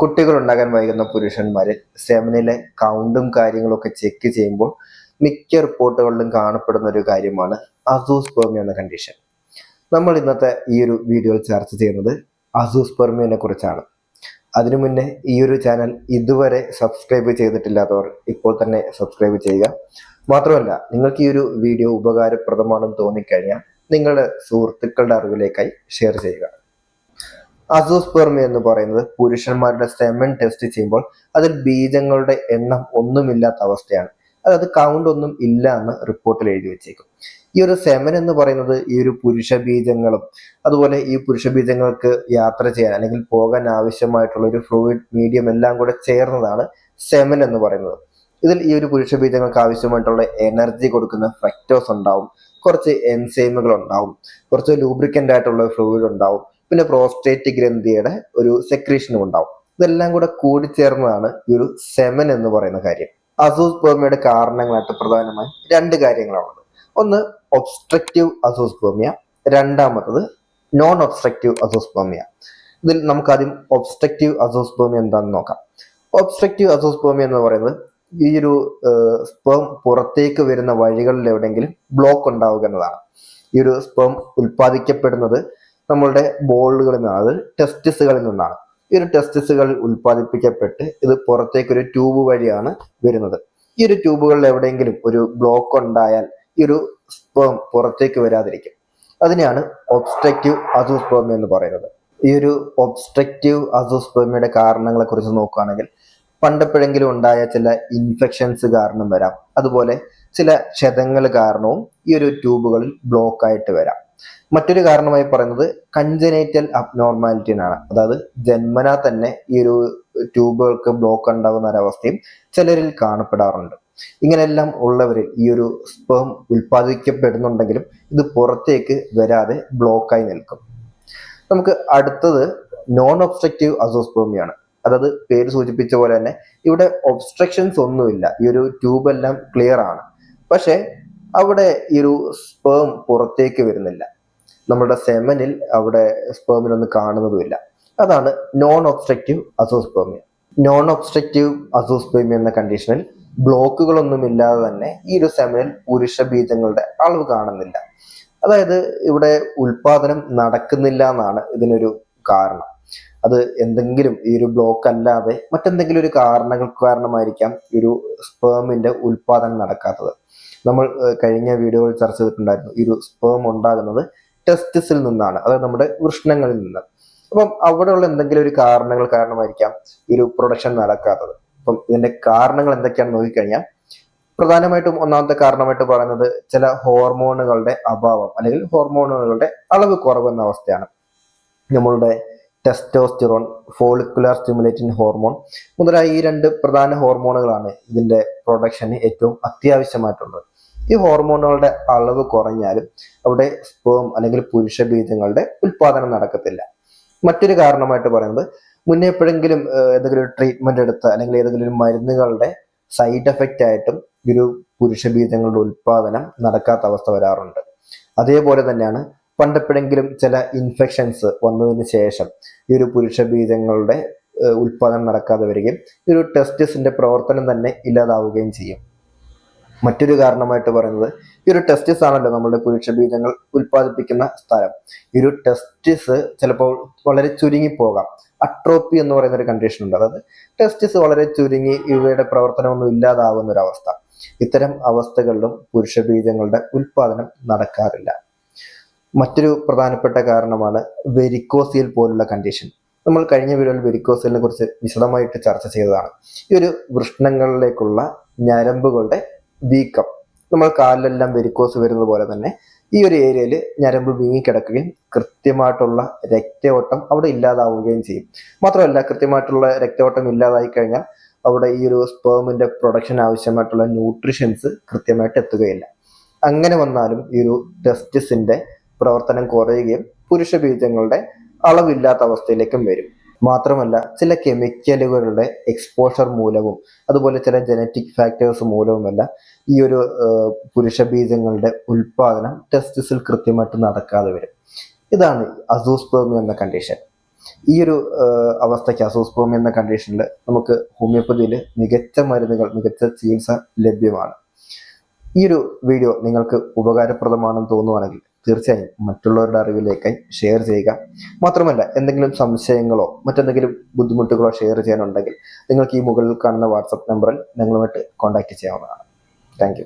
കുട്ടികൾ ഉണ്ടാകാൻ വൈകുന്ന പുരുഷന്മാരിൽ സെമനിലെ കൗണ്ടും കാര്യങ്ങളും ഒക്കെ ചെക്ക് ചെയ്യുമ്പോൾ മിക്ക റിപ്പോർട്ടുകളിലും കാണപ്പെടുന്ന ഒരു കാര്യമാണ് അസൂസ്പെർമി എന്ന കണ്ടീഷൻ നമ്മൾ ഇന്നത്തെ ഈ ഒരു വീഡിയോയിൽ ചർച്ച ചെയ്യുന്നത് അസൂസ്പെർമിയെ കുറിച്ചാണ്. അതിനു മുന്നേ ഈ ഒരു ചാനൽ ഇതുവരെ സബ്സ്ക്രൈബ് ചെയ്തിട്ടില്ലാത്തവർ ഇപ്പോൾ തന്നെ സബ്സ്ക്രൈബ് ചെയ്യുക. മാത്രമല്ല നിങ്ങൾക്ക് ഈ ഒരു വീഡിയോ ഉപകാരപ്രദമാണെന്ന് തോന്നിക്കഴിഞ്ഞാൽ നിങ്ങളുടെ സുഹൃത്തുക്കളുടെ അറിവിലേക്കായി ഷെയർ ചെയ്യുക. അസോസ്പെർമി എന്ന് പറയുന്നത് പുരുഷന്മാരുടെ സെമൻ ടെസ്റ്റ് ചെയ്യുമ്പോൾ അതിൽ ബീജങ്ങളുടെ എണ്ണം ഒന്നുമില്ലാത്ത അവസ്ഥയാണ്. അതായത് കൗണ്ട് ഒന്നും ഇല്ല എന്ന് റിപ്പോർട്ടിൽ എഴുതി വെച്ചേക്കും. ഈ ഒരു സെമൻ എന്ന് പറയുന്നത് ഈ ഒരു പുരുഷ ബീജങ്ങളും അതുപോലെ ഈ പുരുഷ ബീജങ്ങൾക്ക് യാത്ര ചെയ്യാൻ അല്ലെങ്കിൽ പോകാൻ ആവശ്യമായിട്ടുള്ള ഒരു ഫ്ലൂയിഡ് മീഡിയം എല്ലാം കൂടെ ചേർന്നതാണ് സെമൻ എന്ന് പറയുന്നത്. ഇതിൽ ഈ ഒരു പുരുഷ ബീജങ്ങൾക്ക് ആവശ്യമായിട്ടുള്ള എനർജി കൊടുക്കുന്ന ഫ്രക്ടോസ് ഉണ്ടാവും. കുറച്ച് എൻസൈമുകൾ ഉണ്ടാവും. കുറച്ച് ലൂബ്രിക്കന്റ് ആയിട്ടുള്ള ഫ്ലൂയിഡ് ഉണ്ടാവും. പിന്നെ പ്രോസ്റ്റേറ്റ് ഗ്രന്ഥിയുടെ ഒരു സെക്രീഷനും ഉണ്ടാവും. ഇതെല്ലാം കൂടെ കൂടിച്ചേർന്നതാണ് ഈ ഒരു സെമൻ എന്ന് പറയുന്ന കാര്യം. അസൂസ്പേർമിയുടെ കാരണങ്ങളായിട്ട് പ്രധാനമായും രണ്ട് കാര്യങ്ങളാണുള്ളത്. ഒന്ന് ഒബ്സ്ട്രക്റ്റീവ് അസൂസ്പേർമിയ. രണ്ടാമത്തത് നോൺ ഒബ്സ്ട്രക്റ്റീവ് അസൂസ്പേർമിയ. ഇതിൽ നമുക്ക് ആദ്യം ഒബ്സ്ട്രക്റ്റീവ് അസൂസ്പേർമിയ എന്താണെന്ന് നോക്കാം. ഒബ്സ്ട്രക്റ്റീവ് അസൂസ്പേർമിയ എന്ന് പറയുന്നത് ഈ ഒരു സ്പേം പുറത്തേക്ക് വരുന്ന വഴികളിൽ എവിടെയെങ്കിലും ബ്ലോക്ക് ഉണ്ടാവുക എന്നതാണ്. ഈ ഒരു സ്പേം ഉൽപ്പാദിക്കപ്പെടുന്നത് നമ്മളുടെ ബോളുകളിൽ നിന്നാണ് അത് ടെസ്റ്റിസുകളിൽ നിന്നാണ്. ഈ ഒരു ടെസ്റ്റിസുകൾ ഉൽപ്പാദിപ്പിക്കപ്പെട്ട് ഇത് പുറത്തേക്ക് ഒരു ട്യൂബ് വഴിയാണ് വരുന്നത്. ഈ ഒരു ട്യൂബുകളിൽ എവിടെയെങ്കിലും ഒരു ബ്ലോക്ക് ഉണ്ടായാൽ ഈ ഒരു സ്പേം പുറത്തേക്ക് വരാതിരിക്കും. അതിനെയാണ് ഒബ്സ്ട്രക്റ്റീവ് അസൂസ്പേമി എന്ന് പറയുന്നത്. ഈ ഒരു ഒബ്സ്ട്രക്റ്റീവ് അസൂസ്പേമിയുടെ കാരണങ്ങളെ കുറിച്ച് നോക്കുകയാണെങ്കിൽ പണ്ടെപ്പോഴെങ്കിലും ഉണ്ടായ ചില ഇൻഫെക്ഷൻസ് കാരണം വരാം. അതുപോലെ ചില ക്ഷതങ്ങൾ കാരണവും ഈ ഒരു ട്യൂബുകളിൽ ബ്ലോക്ക് ആയിട്ട് വരാം. മറ്റൊരു കാരണമായി പറയുന്നത് കഞ്ചനേറ്റൽ അബ്നോർമാലിറ്റിനാണ് അതായത് ജന്മനാ തന്നെ ഈ ഒരു ട്യൂബുകൾക്ക് ബ്ലോക്ക് ഉണ്ടാകുന്ന ഒരവസ്ഥയും ചിലരിൽ കാണപ്പെടാറുണ്ട്. ഇങ്ങനെയെല്ലാം ഉള്ളവരിൽ ഈ ഒരു സ്പേം ഉൽപ്പാദിക്കപ്പെടുന്നുണ്ടെങ്കിലും ഇത് പുറത്തേക്ക് വരാതെ ബ്ലോക്കായി നിൽക്കും. നമുക്ക് അടുത്തത് നോൺ ഒബ്സ്ട്രക്റ്റീവ് അസോസ്പേമിയാണ് അതായത് പേര് സൂചിപ്പിച്ച പോലെ തന്നെ ഇവിടെ ഒബ്സ്ട്രക്ഷൻസ് ഒന്നുമില്ല. ഈ ഒരു ട്യൂബ് എല്ലാം ക്ലിയർ ആണ്. പക്ഷെ അവിടെ ഈ ഒരു സ്പേം പുറത്തേക്ക് വരുന്നില്ല. നമ്മുടെ സെമനിൽ അവിടെ സ്പേമിനൊന്നും കാണുന്നതുമില്ല. അതാണ് non obstructive azoospermia non obstructive azoospermia എന്ന കണ്ടീഷനിൽ ബ്ലോക്കുകളൊന്നും ഇല്ലാതെ തന്നെ ഈ ഒരു സെമനിൽ പുരുഷ ബീജങ്ങളുടെ അളവ് കാണുന്നില്ല. അതായത് ഇവിടെ ഉൽപാദനം നടക്കുന്നില്ല എന്നാണ് ഇതിനൊരു കാരണം. അത് എന്തെങ്കിലും ഈ ഒരു ബ്ലോക്ക് അല്ലാതെ മറ്റെന്തെങ്കിലും ഒരു കാരണങ്ങൾ കാരണമായിരിക്കാം ഈ ഒരു സ്പേമിന്റെ ഉൽപാദനം നടക്കാത്തത്. നമ്മൾ കഴിഞ്ഞ വീഡിയോയിൽ ചർച്ച ചെയ്തിട്ടുണ്ടായിരുന്നു. ഈ ഒരു സ്പേം ഉണ്ടാകുന്നത് ടെസ്റ്റിസിൽ നിന്നാണ് അതായത് നമ്മുടെ വൃഷ്ണങ്ങളിൽ നിന്ന്. അപ്പം അവിടെയുള്ള എന്തെങ്കിലും ഒരു കാരണങ്ങൾ കാരണമായിരിക്കാം ഈ ഒരു പ്രൊഡക്ഷൻ നടക്കാത്തത്. അപ്പം ഇതിന്റെ കാരണങ്ങൾ എന്തൊക്കെയാണെന്ന് നോക്കിക്കഴിഞ്ഞാൽ പ്രധാനമായിട്ടും ഒന്നാമത്തെ കാരണമായിട്ട് പറയുന്നത് ചില ഹോർമോണുകളുടെ അഭാവം അല്ലെങ്കിൽ ഹോർമോണുകളുടെ അളവ് കുറവെന്ന അവസ്ഥയാണ്. നമ്മളുടെ ടെസ്റ്റോസ്റ്റിറോൺ ഫോളിക്കുലാർ സ്റ്റിമുലേറ്റിംഗ് ഹോർമോൺ മുതലായ ഈ രണ്ട് പ്രധാന ഹോർമോണുകളാണ് ഇതിന്റെ പ്രൊഡക്ഷന് ഏറ്റവും അത്യാവശ്യമായിട്ടുള്ളത്. ഈ ഹോർമോണുകളുടെ അളവ് കുറഞ്ഞാലും അവിടെ സ്പേം അല്ലെങ്കിൽ പുരുഷ ബീജങ്ങളുടെ ഉൽപാദനം നടക്കത്തില്ല. മറ്റൊരു കാരണമായിട്ട് പറയുന്നത് മുന്നേ എപ്പോഴെങ്കിലും ഏതെങ്കിലും ഒരു ട്രീറ്റ്മെന്റ് എടുത്ത അല്ലെങ്കിൽ ഏതെങ്കിലും ഒരു മരുന്നുകളുടെ സൈഡ് എഫക്റ്റ് ആയിട്ടും ഒരു പുരുഷ ബീജങ്ങളുടെ ഉൽപാദനം നടക്കാത്ത അവസ്ഥ വരാറുണ്ട്. അതേപോലെ തന്നെയാണ് പണ്ടെപ്പോഴെങ്കിലും ചില ഇൻഫെക്ഷൻസ് വന്നതിന് ശേഷം ഈ ഒരു പുരുഷ ബീജങ്ങളുടെ ഉൽപാദനം നടക്കാതെ വരികയും ഈ ഒരു ടെസ്റ്റിസിന്റെ പ്രവർത്തനം തന്നെ ഇല്ലാതാവുകയും ചെയ്യും. മറ്റൊരു കാരണമായിട്ട് പറയുന്നത് ഈ ഒരു ടെസ്റ്റിസ് ആണല്ലോ നമ്മുടെ പുരുഷ ബീജങ്ങൾ ഉൽപ്പാദിപ്പിക്കുന്ന സ്ഥലം. ഈ ഒരു ടെസ്റ്റിസ് ചിലപ്പോൾ വളരെ ചുരുങ്ങി പോകാം. അട്രോപ്പി എന്ന് പറയുന്ന ഒരു കണ്ടീഷൻ ഉണ്ട്. അതായത് ടെസ്റ്റിസ് വളരെ ചുരുങ്ങി ഇവയുടെ പ്രവർത്തനമൊന്നും ഇല്ലാതാവുന്ന ഒരു അവസ്ഥ. ഇത്തരം അവസ്ഥകളിലും പുരുഷ ബീജങ്ങളുടെ ഉൽപാദനം നടക്കാറില്ല. മറ്റൊരു പ്രധാനപ്പെട്ട കാരണമാണ് വെരിക്കോസിയൽ പോലുള്ള കണ്ടീഷൻ നമ്മൾ കഴിഞ്ഞ വീഡിയോയിൽ വെരിക്കോസിയലിനെ കുറിച്ച് വിശദമായിട്ട് ചർച്ച ചെയ്തതാണ്. ഈ ഒരു വൃഷ്ണങ്ങളിലേക്കുള്ള ഞരമ്പുകളുടെ വീക്കം. നമ്മൾ കാലിലെല്ലാം വെരിക്കോസ് വരുന്നത് പോലെ തന്നെ ഈ ഒരു ഏരിയയിൽ ഞരമ്പ് വീങ്ങിക്കിടക്കുകയും കൃത്യമായിട്ടുള്ള രക്തയോട്ടം അവിടെ ഇല്ലാതാവുകയും ചെയ്യും. മാത്രമല്ല കൃത്യമായിട്ടുള്ള രക്തയോട്ടം ഇല്ലാതായി കഴിഞ്ഞാൽ അവിടെ ഈ ഒരു സ്പേമിന്റെ പ്രൊഡക്ഷൻ ആവശ്യമായിട്ടുള്ള ന്യൂട്രിഷൻസ് കൃത്യമായിട്ട് എത്തുകയില്ല. അങ്ങനെ വന്നാലും ഈ ഒരു ടെസ്റ്റിസിന്റെ പ്രവർത്തനം കുറയുകയും പുരുഷ ബീജങ്ങളുടെ അളവില്ലാത്ത അവസ്ഥയിലേക്കും വരും. മാത്രമല്ല ചില കെമിക്കലുകളുടെ എക്സ്പോഷർ മൂലവും അതുപോലെ ചില ജനറ്റിക് ഫാക്ടേഴ്സ് മൂലവുമല്ല ഈ ഒരു പുരുഷ ബീജങ്ങളുടെ ഉൽപാദനം ടെസ്റ്റിസിൽ കൃത്യമായിട്ട് നടക്കാതെ വരും. ഇതാണ് അസൂസ്പേമി എന്ന കണ്ടീഷൻ ഈ ഒരു അവസ്ഥയ്ക്ക് അസൂസ്പേമി എന്ന കണ്ടീഷനിൽ നമുക്ക് ഹോമിയോപ്പതിയിൽ മികച്ച മരുന്നുകൾ മികച്ച ചികിത്സ ലഭ്യമാണ്. ഈ ഒരു വീഡിയോ നിങ്ങൾക്ക് ഉപകാരപ്രദമാണെന്ന് തോന്നുവാണെങ്കിൽ തീർച്ചയായും മറ്റുള്ളവരുടെ അറിവിലേക്കായി ഷെയർ ചെയ്യുക. മാത്രമല്ല എന്തെങ്കിലും സംശയങ്ങളോ മറ്റെന്തെങ്കിലും ബുദ്ധിമുട്ടുകളോ ഷെയർ ചെയ്യാനുണ്ടെങ്കിൽ നിങ്ങൾക്ക് ഈ മുകളിൽ കാണുന്ന വാട്സപ്പ് നമ്പറിൽ ഞങ്ങളുമായിട്ട് കോൺടാക്റ്റ് ചെയ്യാവുന്നതാണ്. താങ്ക്